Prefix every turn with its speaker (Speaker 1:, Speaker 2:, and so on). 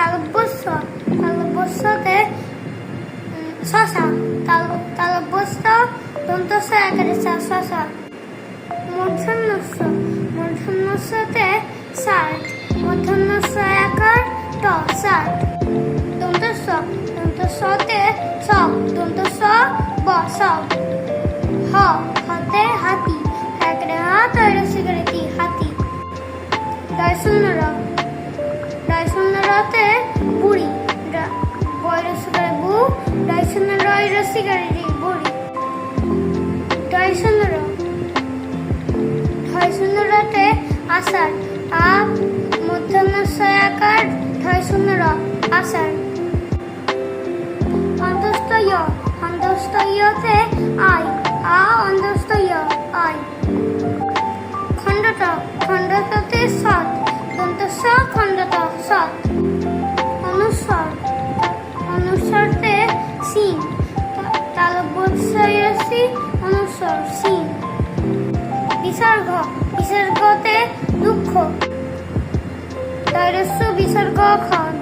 Speaker 1: তালব্যস্য তালব্যস্যতে শশা, তাল তালব্যস্য দন্তস্য একারে সা শশা। মূর্ধন্যস্য মূর্ধন্যস্যতে ষাট মূর্ধন্যস্য একার ট, ষাট। দন্তস্য, দন্তস্যতে সব দন্তস্য ব সব হ, হতে হাতি একরে হাত আর সিগারেটি হাতি। রয় শূন্য রয় রসিকারে বুড়ি রয় শূন্য র ঢয় শূন্য রতে আষাঢ়। আ মধ্যাহ্ন আকার ঢয় শূন্য র আষাঢ়। অন্তস্থ য় আই। আ অন্তস্থ আই। খণ্ডত, খণ্ডততে সৎ। দন্ত স খণ্ডত সৎ। অনুস্বর অনুস্বরতে সিন বিসর্গ বিসর্গতে দুঃখ। তৈরস্য বিসর্গ খন।